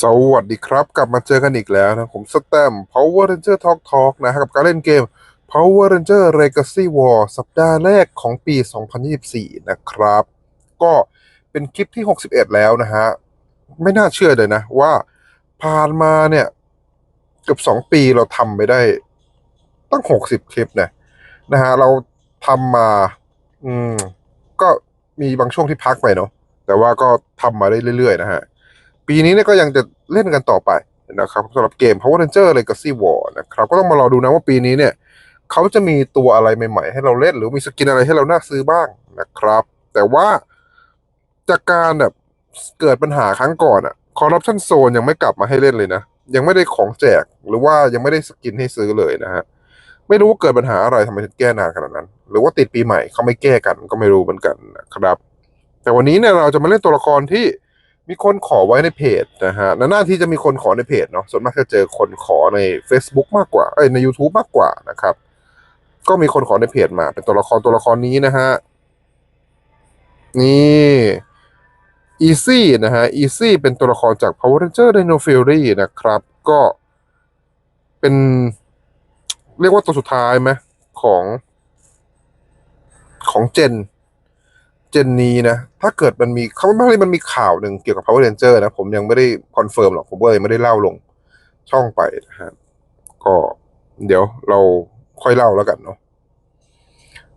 สวัสดีครับ กลับมาเจอกันอีกแล้วนะผมสแตม Power Ranger Talk Talk นะกับการเล่นเกม Power Ranger Legacy War สัปดาห์แรกของปี 2024 นะครับ ก็เป็นคลิปที่ 61 แล้วนะฮะ ไม่น่าเชื่อเลยนะว่าผ่านมาเนี่ย เกือบ 2 ปีเราทำไปได้ ตั้ง 60 คลิปนะนะฮะ เราทำมา อืม ก็มีบางช่วงที่พักไปเนาะแต่ว่าก็ทำมาได้เรื่อยๆ นะฮะ ปีนี้เนี่ยก็ยังจะเล่นกันต่อไปนะครับสำหรับเกม Power Ranger Legacy War นะครับก็ต้องมารอดูนะว่าปีนี้เนี่ยเขาจะมีตัวอะไรใหม่ๆ ให้เราเล่น หรือมีสกินอะไรให้เราน่าซื้อบ้างนะครับ แต่ว่าจากการแบบเกิดปัญหาครั้งก่อนอะ Corruption Zone ยังไม่กลับมาให้เล่นเลยนะ ยังไม่ได้ของแจกหรือว่ายังไม่ได้สกินให้ซื้อเลยนะฮะไม่รู้ว่าเกิดปัญหาอะไรทำไมถึงแก้นานขนาดนั้น หรือว่าติดปีใหม่เขาไม่แก้กันก็ไม่รู้เหมือนกันนะครับ แต่วันนี้เนี่ยเราจะมาเล่นตัวละครที่ มีคนขอไว้ในเพจนะฮะนานๆที่จะมีคนขอในเพจเนาะส่วนมากจะเจอคนขอใน Facebook มากกว่าเอ้ยใน YouTube มากกว่านะครับ ก็มีคนขอในเพจมา เป็นตัวละครตัวละครนี้นะฮะนี่ Easy นะฮะ Easy เป็นตัวละครจาก Power Ranger Dino Fury นะครับ ก็เป็นเรียกว่าตัวสุดท้ายไหมของของเจน เจนนี้นะ ถ้าเกิดมันมีเขาไม่ได้มันมีข่าวหนึ่งเกี่ยวกับ Power Ranger นะ ผมยังไม่ได้คอนเฟิร์มหรอกผมก็เลยไม่ได้เล่าลงช่องไปนะฮะก็เดี๋ยวเราค่อยเล่าแล้วกันเนาะ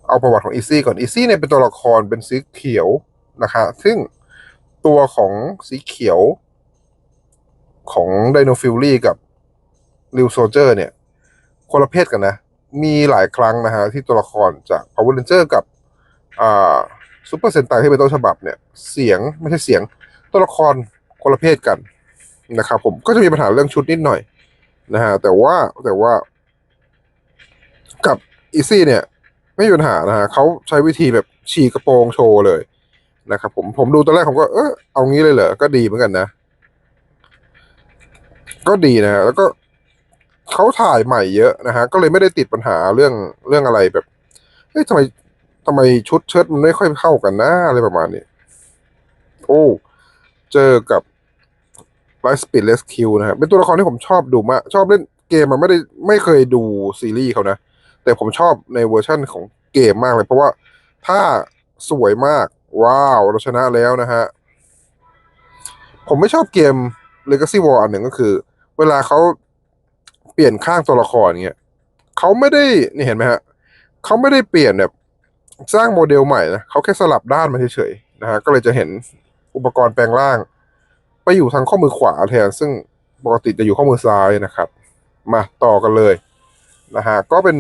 เอาประวัติของอีซี่ก่อนอีซี่เนี่ยเป็นตัวละครเป็นสีเขียวนะคะ ซึ่งตัวของสีเขียว ของไดโนฟิลลี่กับริวโซเจอร์เนี่ย คนละเพศกันนะ มีหลายครั้งนะฮะที่ตัวละครจาก Power Ranger กับอ่า ซูเปอร์เซนไตที่เป็นต้นฉบับเนี่ยเสียงไม่ใช่เสียงตัวละครคนละเพศกันนะครับผมก็จะมีปัญหาเรื่องชุดนิดหน่อยนะฮะแต่ว่าแต่ว่า กับอีซี่เนี่ย ไม่มีปัญหานะฮะเขาใช้วิธีแบบฉีกกระโปรงโชว์เลยนะครับผมผมดูตอนแรกผมก็เออเอางี้เลยเหรอก็ดีเหมือนกันนะ ก็ดีนะฮะแล้วก็เขาถ่ายใหม่เยอะนะฮะก็เลยไม่ได้ติดปัญหาเรื่องเรื่องอะไรแบบเฮ้ยทำไม ทำไมชุดเชิ้ตมันไม่ค่อยเข้ากันนะอะไรประมาณนี้โอ้ เจอกับ Light Speed Rescue นะฮะเป็นตัวละครที่ผมชอบดูมาก ชอบเล่นเกมมันไม่ได้ไม่เคยดูซีรีส์เขานะ แต่ผมชอบในเวอร์ชั่นของเกมมากเลย เพราะว่าถ้าสวยมาก ว้าว เราชนะแล้วนะฮะ ผมไม่ชอบเกม Legacy War อันหนึ่งก็คือ เวลาเขาเปลี่ยนข้างตัวละครเงี้ยเขาไม่ได้ นี่เห็นไหมฮะเขาไม่ได้เปลี่ยนแบบ สร้างโมเดลใหม่นะเขาแค่สลับด้านมาเฉยๆนะฮะก็เลยจะเห็นอุปกรณ์แปลงร่าง ไปอยู่ทางข้อมือขวาแทน ซึ่งปกติจะอยู่ข้อมือซ้ายนะครับ มาต่อกันเลยนะฮะก็เป็น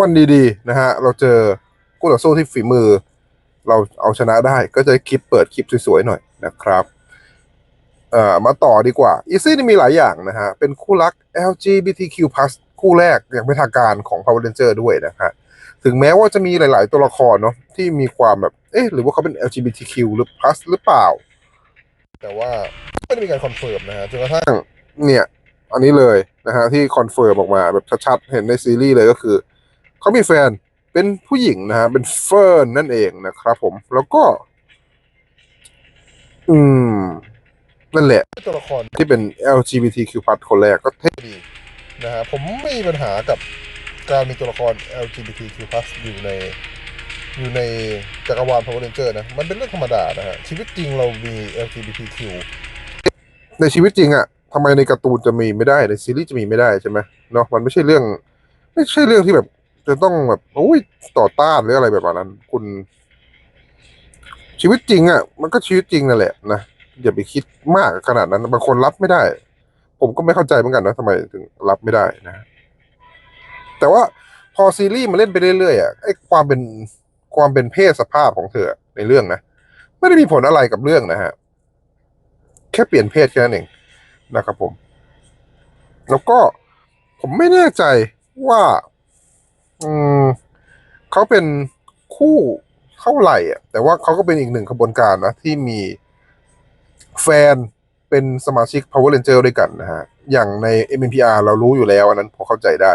วันดีๆนะฮะเราเจอคู่ต่อสู้ที่ฝีมือ เราเอาชนะได้ก็จะคลิปเปิดคลิปสวยๆหน่อยนะครับเอ่อมาต่อดีกว่าอีซี่นี่มีหลายอย่างนะฮะเป็นคู่รัก LGBTQ+ คู่แรกอย่างเป็นทางการของ Power Ranger ด้วยนะฮะ ถึงแม้ว่าจะมีหลาย ๆ ตัวละครเนาะที่มีความแบบ เอ๊ะหรือว่าเขาเป็น LGBTQ หรือ plus หรือเปล่า แต่ว่าไม่ได้มีการคอนเฟิร์มนะฮะจนกระทั่งเนี่ย อันนี้เลยนะฮะที่คอนเฟิร์มออกมาแบบชัด ๆ เห็นในซีรีส์เลยก็คือ เขามีแฟนเป็นผู้หญิงนะฮะเป็นเฟิร์นนั่นเองนะครับผมแล้วก็ อืม นั่นแหละตัวละครที่เป็น LGBTQ+ คนแรกก็เท่ดีนะฮะผมไม่มีปัญหากับ การมีตัวละคร LGBTQ+ อยู่ในอยู่ในจักรวาล Power Ranger นะ มันเป็นเรื่องธรรมดานะฮะ ชีวิตจริงเรามี LGBTQ ในชีวิตจริงอะทำไมในการ์ตูนจะมีไม่ได้ในซีรีส์จะมีไม่ได้ใช่ไหมเนาะมันไม่ใช่เรื่อง ไม่ใช่เรื่องที่แบบ จะต้องแบบโอ้ยต่อต้านหรืออะไรแบบนั้น คุณ ชีวิตจริงอะมันก็ชีวิตจริงนั่นแหละนะอย่าไปคิดมากขนาดนั้นบางคนรับไม่ได้ ผมก็ไม่เข้าใจเหมือนกันนะทำไมถึงรับไม่ได้นะ แต่ว่าพอซีรีส์มาเล่นไปเรื่อยๆอะไอ้ความเป็นความเป็นเพศสภาพของเธอในเรื่องนะไม่ได้มีผลอะไรกับเรื่องนะฮะแค่เปลี่ยนเพศแค่นั้นเองนะครับผม แล้วก็ผมไม่แน่ใจว่าอืมเขาเป็นคู่เท่าไหร่อะ แต่ว่าเขาก็เป็นอีกหนึ่งขบวนการนะ ที่มีแฟนเป็นสมาชิก Power Ranger ด้วยกันนะฮะ อย่างใน MMPR เรารู้อยู่แล้วอันนั้นพอเข้าใจได้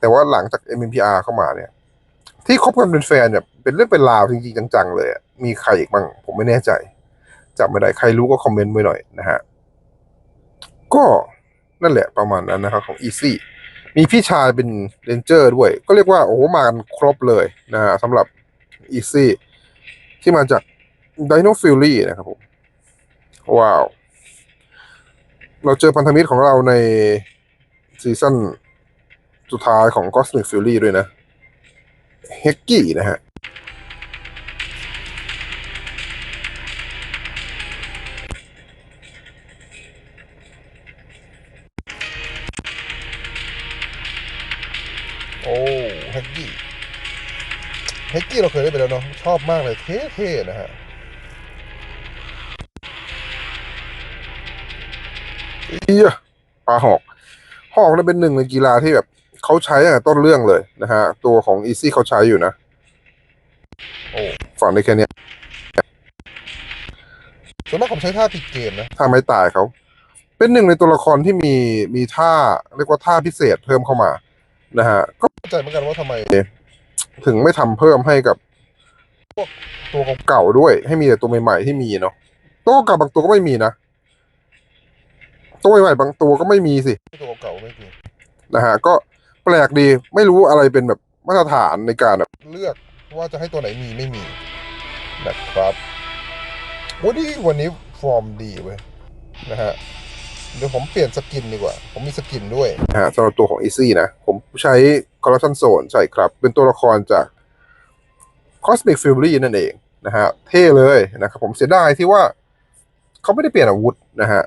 แต่ว่าหลังจาก MMPR เข้ามาเนี่ย ที่คบกันเป็นแฟนเนี่ยเป็นเรื่องเป็นราวจริงๆจังๆเลยมีใครอีกบ้าง ผมไม่แน่ใจจำไม่ได้ใครรู้ก็คอมเมนต์ไว้หน่อยนะฮะ ก็นั่นแหละประมาณนั้นนะครับของ Easy มีพี่ชายเป็นเรนเจอร์ด้วย ก็เรียกว่าโอ้โหมากันครบเลยนะฮะสำหรับ Easy ที่มาจาก Dino Fury นะครับผม ว้าว เราเจอพันธมิตรของเราในซีซั่น สุดท้ายของ Cosmic Fury ด้วยนะเฮกกี้นะฮะโอ้เฮกกี้เฮกกี้เราเคยได้ไปแล้วเนาะชอบมากเลยเท่ๆนะฮะเอียปลาหอก หอกเนี่ยเป็นหนึ่งในกีฬาที่แบบ เขาใช้ตั้งแต่ต้นเรื่องเลยนะฮะ ตัวของอีซี่เขาใช้อยู่นะ โอ้ฝั่งในแค่เนี้ยส่วนมากผมใช้ท่าติดเกมนะท่าไม้ตายเขา เป็นหนึ่งในตัวละครที่มีมีท่าเรียกว่าท่าพิเศษเพิ่มเข้ามานะฮะ ก็เข้าใจเหมือนกันว่าทำไม ถึงไม่ทำเพิ่มให้กับพวกตัวเก่าๆด้วย ให้มีแต่ตัวใหม่ๆที่มีเนาะตัวเก่าบางตัวก็ไม่มีนะตัวใหม่ๆบางตัวก็ไม่มีสิตัวเก่าไม่มีนะฮะก็แปลกดี ไม่รู้อะไรเป็นแบบมาตรฐานในการแบบเลือกว่าจะให้ตัวไหนมีไม่มีนะครับวันนี้วันนี้ฟอร์มดีเว้ยนะฮะเดี๋ยวผมเปลี่ยนสกินดีกว่า ผมมีสกินด้วยฮะสำหรับตัวของ Easy นะ ผมใช้ Corruption Zone ใช่ครับ เป็นตัวละครจาก Cosmic Fury นั่นเองนะฮะ เท่เลยนะครับผมเสียดายที่ว่าเขาไม่ได้เปลี่ยนอาวุธนะฮะ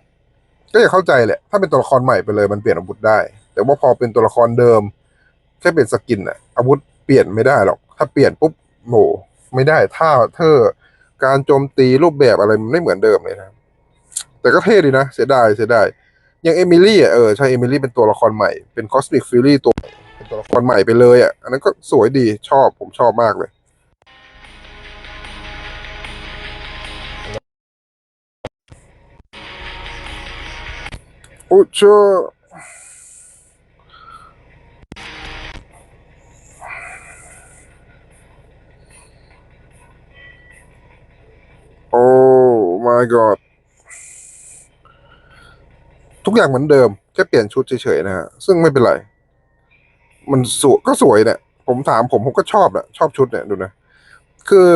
ก็อย่าเข้าใจแหละ ถ้าเป็นตัวละครใหม่ไปเลยมันเปลี่ยนอาวุธได้ แต่ว่าพอเป็นตัวละครเดิม แค่เปลี่ยนสกินอะอาวุธเปลี่ยนไม่ได้หรอก ถ้าเปลี่ยนปุ๊บโหไม่ได้ท่าเธอการโจมตีรูปแบบอะไรมันไม่เหมือนเดิมเลยนะ แต่ก็เท่ดีนะ เสียดายเสียดายอย่างเอมิลี่อะเออใช่เอมิลี่เป็นตัวละครใหม่เป็นคอสมิกฟิลลี่ตัวเป็นตัวละครใหม่ไปเลยอะอันนั้นก็สวยดีชอบผมชอบมากเลยอุชอ my god ทุกอย่างเหมือนเดิม แค่เปลี่ยนชุดเฉยๆนะฮะ ซึ่งไม่เป็นไร มันสวยก็สวยเนี่ย ผมถามผมผมก็ชอบแหละชอบชุดเนี่ยดูนะ คือ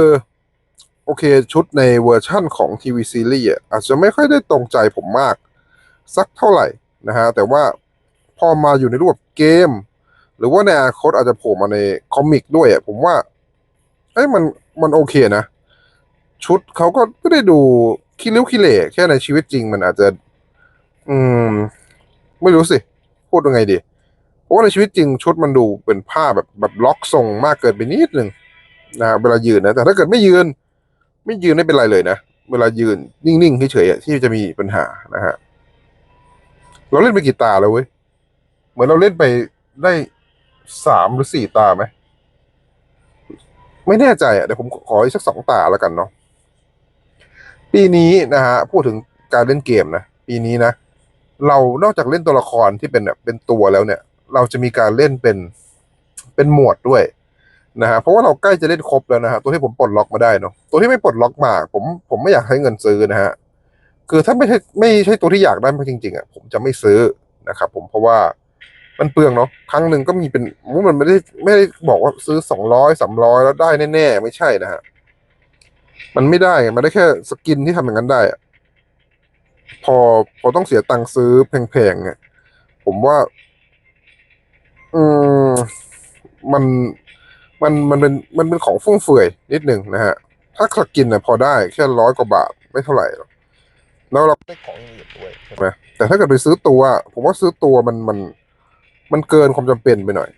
โอเคชุดในเวอร์ชั่นของทีวีซีรีส์อาจจะไม่ค่อยได้ตรงใจผมมาก สักเท่าไหร่นะฮะ แต่ว่าพอมาอยู่ในรูปเกม หรือว่าในอนาคตอาจจะโผล่มาในคอมิกด้วยอะผมว่าเอ้ยมันมันโอเคนะ ชุดเขาก็ไม่ได้ดู ขี้ริ้วขี้เหร่แค่ในชีวิตจริงมันอาจจะ อืม ไม่รู้สิพูดยังไงดีเพราะว่าในชีวิตจริงชุดมันดูเป็นผ้าแบบแบบล็อกทรงมากเกินไปนิดนึงนะเวลายืนนะแต่ถ้าเกิดไม่ยืน ไม่ยืนไม่เป็นไรเลยนะเวลายืนนิ่งๆเฉยๆที่จะมีปัญหานะฮะเราเล่นไปกี่ตาแล้วเว้ยเหมือนเราเล่นไปได้สามหรือสี่ตาไหมไม่แน่ใจอะเดี๋ยวผมขออีกสักสองตาแล้วกันเนาะ ปีนี้นะฮะพูดถึงการเล่นเกมนะปีนี้นะ เรานอกจากเล่นตัวละครที่เป็นแบบเป็นตัวแล้วเนี่ย เราจะมีการเล่นเป็นเป็นหมวดด้วยนะฮะเพราะว่าเราใกล้จะเล่นครบแล้วนะฮะตัวที่ผมปลดล็อกมาได้เนาะตัวที่ไม่ปลดล็อกมา ผมผมไม่อยากให้เงินซื้อนะฮะคือถ้าไม่ใช่ไม่ใช่ตัวที่อยากได้มาจริงๆอะผมจะไม่ซื้อนะครับผมเพราะว่ามันเปลืองเนาะครั้งหนึ่งก็มีเป็นมันไม่ได้ไม่ได้บอกว่าซื้อสองร้อยสามร้อยแล้วได้แน่ๆ ไม่ใช่นะฮะ มันไม่ได้มันได้แค่สกินที่ทำอย่างนั้นได้อะพอพอต้องเสียตังค์ซื้อแพงๆเนี่ยผมว่า อืมมันมันมันเป็นมันเป็นของฟุ่มเฟือยนิดหนึ่งนะฮะ ถ้าสกินเนี่ยพอได้แค่ร้อยกว่าบาทไม่เท่าไหร่หรอกแล้วเราได้ของอื่นด้วยใช่ไหมแต่ถ้าเกิดไปซื้อตัว ผมว่าซื้อตัวมันมัน มันเกินความจำเป็นไปหน่อย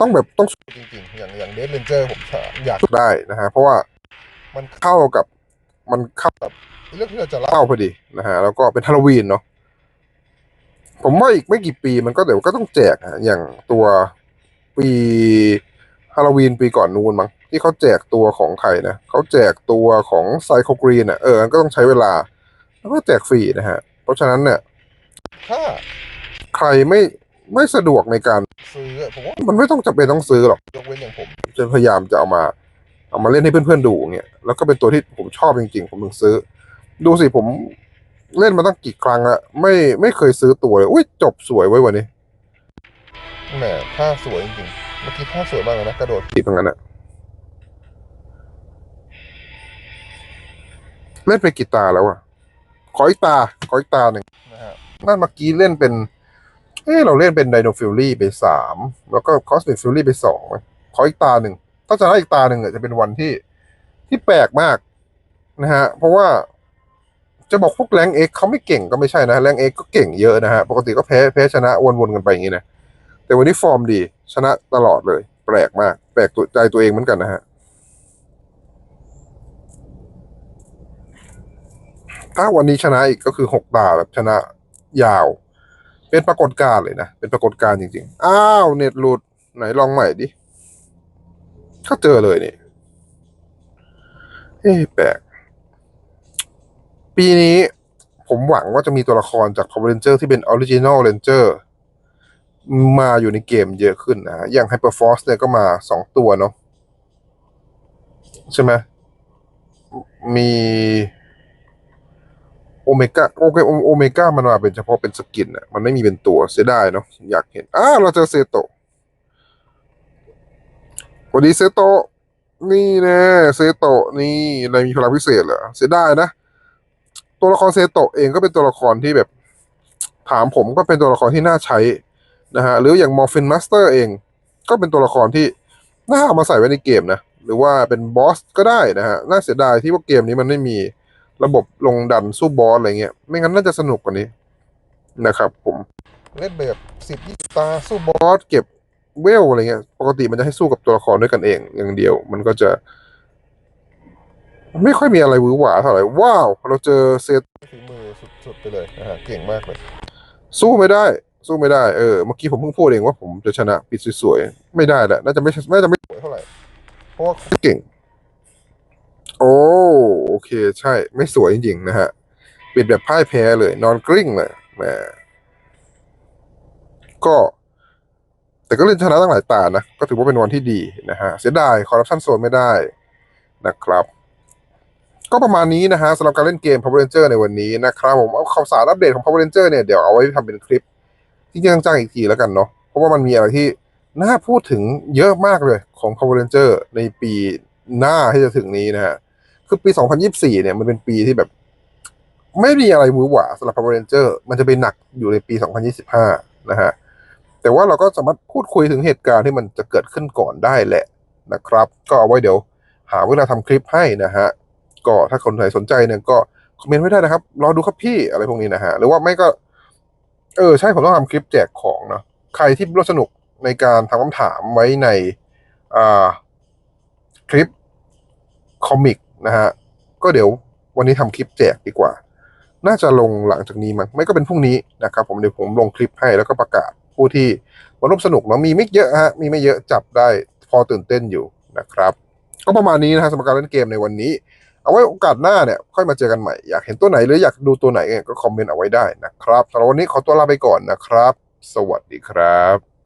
ต้องแบบต้องจริงๆ อย่างอย่างเดนเลนเจอร์ผมอยากได้นะฮะ เพราะว่า มันเข้ากับมันเข้ากับเรื่องที่เราจะเล่าพอดีนะฮะแล้วก็เป็นฮาโลวีนเนาะผมว่าอีกไม่กี่ปีมันก็เดี๋ยวก็ต้องแจกฮะอย่างตัวปีฮาโลวีนปีก่อนนู้นมั้งที่เขาแจกตัวของใครนะเขาแจกตัวของไซโคกรีนอะเออมันก็ต้องใช้เวลา แล้วก็แจกฟรีนะฮะ เพราะฉะนั้นเนี่ยถ้าใครไม่ไม่สะดวกในการซื้อผมว่ามันไม่ต้องจำเป็นต้องซื้อหรอกยกเว้นอย่างผมจะพยายามจะเอามา เอามาเล่นให้เพื่อนๆดูเงี้ยแล้วก็เป็นตัวที่ผมชอบจริงๆ ผมถึงซื้อ ดูสิผมเล่นมาตั้งกี่ครั้งอะไม่ไม่เคยซื้อตัวเลยอุ้ยจบสวยไว้ยวันนี้แหมท่าสวยจริงๆเมื่อกี้ท่าสวยมากเลยนะกระโดดติดตรงนั้นอะเล่นไปกี่ตาแล้วอะขออีกตาขออีกตาหนึ่งนะฮะนั่นเมื่อกี้เล่นเป็น เออเราเล่นเป็นไดโนฟิลลี่ไปสามแล้วก็คอสมิ c ฟิลลี่ไปสองขออีกตาหนึ่ง ถ้าจะได้อีกตาหนึ่งอะจะเป็นวันที่ที่แปลกมากนะฮะ เพราะว่าจะบอกพวกแรงเอ็กเขาไม่เก่งก็ไม่ใช่นะแรงเอ็กก็เก่งเยอะนะฮะ ปกติก็แพ้แพ้ชนะวนๆกันไปอย่างนี้นะ แต่วันนี้ฟอร์มดีชนะตลอดเลย แปลกมาก แปลกตัวใจตัวเองเหมือนกันนะฮะ ถ้าวันนี้ชนะอีกก็คือหกตาแบบชนะยาว เป็นปรากฏการณ์เลยนะ เป็นปรากฏการณ์จริงๆ อ้าว เน็ตหลุดไหนลองใหม่ดิ ก็เจอเลยนี่ เอ๊แปลก ปีนี้ผมหวังว่าจะมีตัวละครจาก Power Ranger ที่เป็น Original Ranger มาอยู่ในเกมเยอะขึ้นนะอย่าง Hyperforce เนี่ยก็มาสองตัวเนาะใช่ไหมมีโอเมก้าโอเคโอเมก้ามันมาเป็นเฉพาะเป็นสกินอะมันไม่มีเป็นตัวเสียดายเนาะอยากเห็นอ้าเราเจอเซโตะ วัสดีเซโตะนี่แน่เซโตะนี่อะไรมีพลังพิเศษเหรอเสียดายนะ ตัวละครเซโตะเองก็เป็นตัวละครที่แบบ ถามผมก็เป็นตัวละครที่น่าใช้นะฮะหรืออย่างมอร์ฟินมาสเตอร์เอง ก็เป็นตัวละครที่น่าเอามาใส่ไว้ในเกมนะหรือว่าเป็นบอสก็ได้นะฮะน่าเสียดายที่ว่าเกมนี้มันไม่มีระบบลงดันสู้บอสอะไรเงี้ยไม่งั้นน่าจะสนุกกว่านี้นะครับผมเล่นแบบสิบยี่ตาสู้บอสเก็บ เวลอะไรเงี้ยปกติมันจะให้สู้กับตัวละครด้วยกันเอง อย่างเดียว มันก็จะไม่ค่อยมีอะไรหวือหวาเท่าไหร่ว้าว เราเจอเซตฝีมือสุดๆไปเลยนะฮะเก่งมากเลย สู้ไม่ได้ สู้ไม่ได้เออเมื่อกี้ผมเพิ่งพูดเองว่าผมจะชนะปิดสวยๆ ไม่ได้แหละน่าจะไม่น่าจะไม่สวยเท่าไหร่ เพราะว่าเก่ง โอ้โอเค ใช่ ไม่สวยจริงๆนะฮะปิดแบบพ่ายแพ้เลย นอนกลิ้งเลยแหมก็ แต่ก็เล่นชนะตั้งหลายตานะ ก็ถือว่าเป็นวันที่ดีนะฮะ เสียดายคอร์รัปชันโซนไม่ได้นะครับ ก็ประมาณนี้นะฮะสำหรับการเล่นเกม Power Ranger ในวันนี้นะครับผมเอาข่าวสารอัปเดตของ Power Ranger เนี่ยเดี๋ยวเอาไว้ทำเป็นคลิปจริงๆจังอีกทีแล้วกันเนาะเพราะว่ามันมีอะไรที่น่าพูดถึงเยอะมากเลยของ Power Ranger ในปีหน้าที่จะถึงนี้นะฮะคือปี 2024 เนี่ยมันเป็นปีที่แบบ ไม่มีอะไรมือหวาสำหรับ Power Ranger มันจะไปหนักอยู่ในปี 2025 นะฮะ แต่ว่าเราก็สามารถพูดคุยถึงเหตุการณ์ที่มันจะเกิดขึ้นก่อนได้แหละนะครับ ก็เอาไว้เดี๋ยวหาเวลาทำคลิปให้นะฮะก็ถ้าคนไหนสนใจเนี่ยก็คอมเมนต์ไว้ได้นะครับ รอดูครับพี่อะไรพวกนี้นะฮะหรือว่าไม่ก็ เออใช่ผมต้องทำคลิปแจกของเนาะใครที่ร่วมสนุกในการทำคำถามไว้ในอ่าคลิปคอมิกนะฮะก็เดี๋ยววันนี้ทำคลิปแจกดีกว่า น่าจะลงหลังจากนี้มั้งไม่ก็เป็นพรุ่งนี้นะครับ ผมเดี๋ยวผมลงคลิปให้แล้วก็ประกาศ ผู้ที่มาร่วมสนุกเนาะมีไม่เยอะฮะมีไม่เยอะจับได้พอตื่นเต้นอยู่นะครับ ก็ประมาณนี้นะฮะสำหรับการเล่นเกมในวันนี้ เอาไว้โอกาสหน้าเนี่ยค่อยมาเจอกันใหม่อยากเห็นตัวไหนหรืออยากดูตัวไหนก็คอมเมนต์เอาไว้ได้นะครับสำหรับวันนี้ขอตัวลาไปก่อนนะครับ สวัสดีครับ